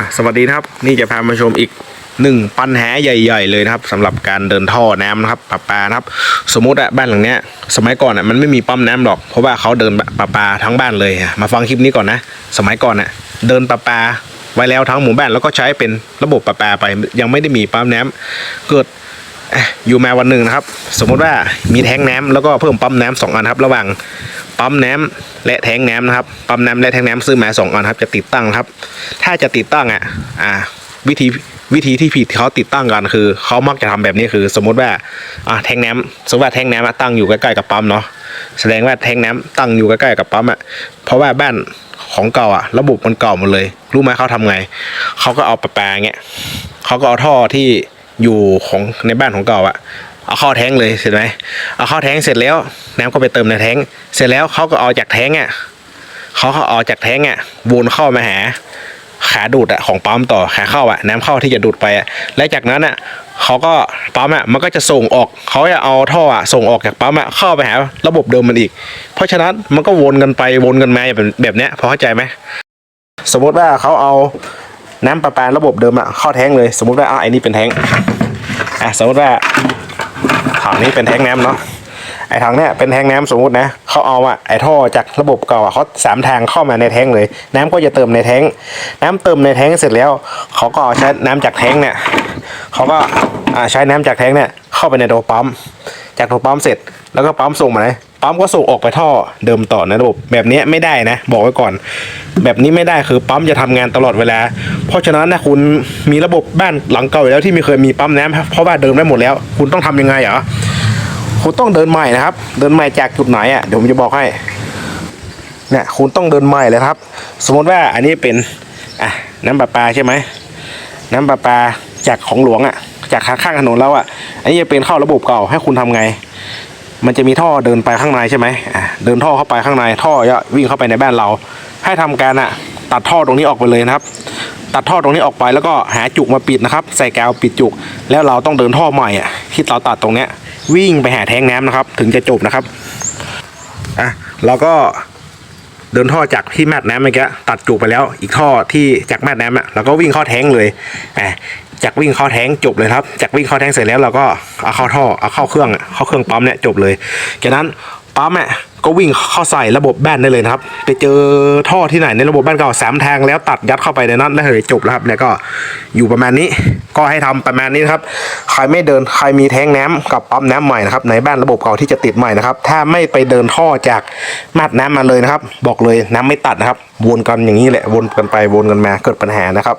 อะสวัสดีครับ นี่จะพามาชมอีกหนึ่งปัญหาใหญ่ ๆ เลยนะครับสำหรับการเดินท่อน้ำนะครับประปานะครับ สมมติอะบ้านหลังเนี้ย สมัยก่อนอะมันไม่มีปั๊มน้ำหรอก เพราะว่าเขาเดินประปาทั้งบ้านเลยมาฟังคลิปนี้ก่อนนะ สมัยก่อนอะเดินประปาไว้แล้วทั้งหมู่บ้านแล้วก็ใช้เป็นระบบประปาไป ยังไม่ได้มีปั๊มน้ำเกิดอยู่มาวันหนึ่งนะครับ สมมติว่ามีแท้งน้ำแล้วก็เพิ่มปั๊มน้ำสองอันครับ ระหว่าง ปั๊มน้ำและแท้งน้ำนะครับปั๊มน้ำและแท้งน้ำซื้อมาสองอันครับจะติดตั้งครับ ถ้าจะติดตั้งอะอ่าวิธีวิธีที่ผิดเขาติดตั้งกันคือเขามักจะทำแบบนี้คือ สมมติว่าอ่าแท้งน้ำสมมติว่าแทงน้ำอะตั้งอยู่ใกล้ๆกับปั๊มเนาะแสดงว่าแท้งน้ำตั้งอยู่ใกล้ๆกับปั๊มอะเพราะว่าบ้านของเก่าอะ ระบบมันเก่าหมดเลย รู้ไหมเขาทำไงเขาก็เอาประปาเงี้ยเขาก็เอาท่อที่อยู่ของในบ้านของเก่าอะ เอาเข้าแท้งเลยเสร็จไหมเอาเข้าแท้งเสร็จแล้ว น้ำก็ไปเติมในแท้งเสร็จแล้วเขาก็เอาจากแท้งอะเขาก็เอาจากแท้งอะวนเข้ามาหาขาดูดอะของปั๊มต่อขาเข้าอะน้ำเข้าที่จะดูดไปอะและจากนั้นอะเขาก็ปั๊มอะมันก็จะส่งออกเขาจะเอาท่ออะส่งออกจากปั๊มอะเข้าไปหาระบบเดิมมันอีก เพราะฉะนั้นมันก็วนกันไปวนกันมาแบบแบบเนี้ยพอเข้าใจไหมสมมติว่าเขาเอาน้ำประปาระบบเดิมอะเข้าแท้งเลย สมมติว่าอะไอ้นี่เป็นแท้งอะสมมติว่า ถังนี้เป็นแท้งน้ำเนาะไอ้ถังเนี้ยเป็นแท้งน้ำสมมตินะเขาเอาอะไอ้ท่อจากระบบเก่าอะเขาสามทางเข้ามาในแท้งเลย น้ำก็จะเติมในแท้งน้ำเติมในแท้งเสร็จแล้วเขาก็เอาใช้น้ำจากแท้งเนี่ยเขาก็อ่าใช้น้ำจากแท้งเนี่ย เข้าไปในตัวปั๊ม จากตัวปั๊มเสร็จแล้วก็ปั๊มส่งมาไหนปั๊มก็ส่งออกไปท่อเดิมต่อในระบบ แบบนี้ไม่ได้นะ บอกไว้ก่อน แบบนี้ไม่ได้คือปั๊มจะทำงานตลอดเวลา เพราะฉะนั้นนะคุณมีระบบบ้านหลังเก่าอยู่แล้วที่ม่เคยมีปั๊มน้ำเพราะว่าเดิมได้หมดแล้ว คุณต้องทำยังไงเหรอคุณต้องเดินใหม่นะครับ เดินใหม่จากจุดไหนอะเดี๋ยวผมจะบอกให้เนี่ยคุณต้องเดินใหม่เลยครับ สมมติว่าอันนี้เป็นอะน้ำประปาใช่ไหมน้ำประปาจากของหลวงอะ จากข้างถนนแล้วอะอันนี้จะเป็นเข้าระบบเก่าให้คุณทำไง มันจะมีท่อเดินไปข้างในใช่ไหมอะเดินท่อเข้าไปข้างในท่อจะวิ่งเข้าไปในบ้านเรา ให้ทำการอะตัดท่อตรงนี้ออกไปเลยนะครับ ตัดท่อตรงนี้ออกไปแล้วก็หาจุกมาปิดนะครับ ใส่กาวปิดจุก แล้วเราต้องเดินท่อใหม่อะที่เราตัดตรงเนี้ย วิ่งไปหาแทงน้ำนะครับ ถึงจะจบนะครับอะเราก็เดินท่อจากที่แมทน้ำเมื่อกี้ตัดจุกไปแล้ว อีกท่อที่จากแมทน้ำอะเราก็วิ่งเข้าแท้งเลยอะ จากวิ่งเข้าแท้งจบเลยครับ จากวิ่งเข้าแท้งเสร็จแล้วเราก็เอาเข้าท่อเอาเข้าเครื่องเข้าเครื่องปั๊มเนี่ยจบเลยจากนั้นปั๊มอะก็วิ่งเข้าใส่ระบบแบนได้เลยครับ ไปเจอท่อที่ไหนในระบบแบนเก่าสามทางแล้วตัดยัดเข้าไปในนั้นแล้วเลยจบแล้วครับ แล้วก็อยู่ประมาณนี้ก็ให้ทำประมาณนี้นะครับ ใครไม่เดินใครมีแท้งน้ำกับปั๊มน้ำใหม่นะครับในบ้านระบบเก่าที่จะติดใหม่นะครับ ถ้าไม่ไปเดินท่อจากมาดน้ำมาเลยนะครับ บอกเลยน้ำไม่ตัดนะครับ วนกันอย่างนี้แหละวนกันไปวนกันมาเกิดปัญหานะครับ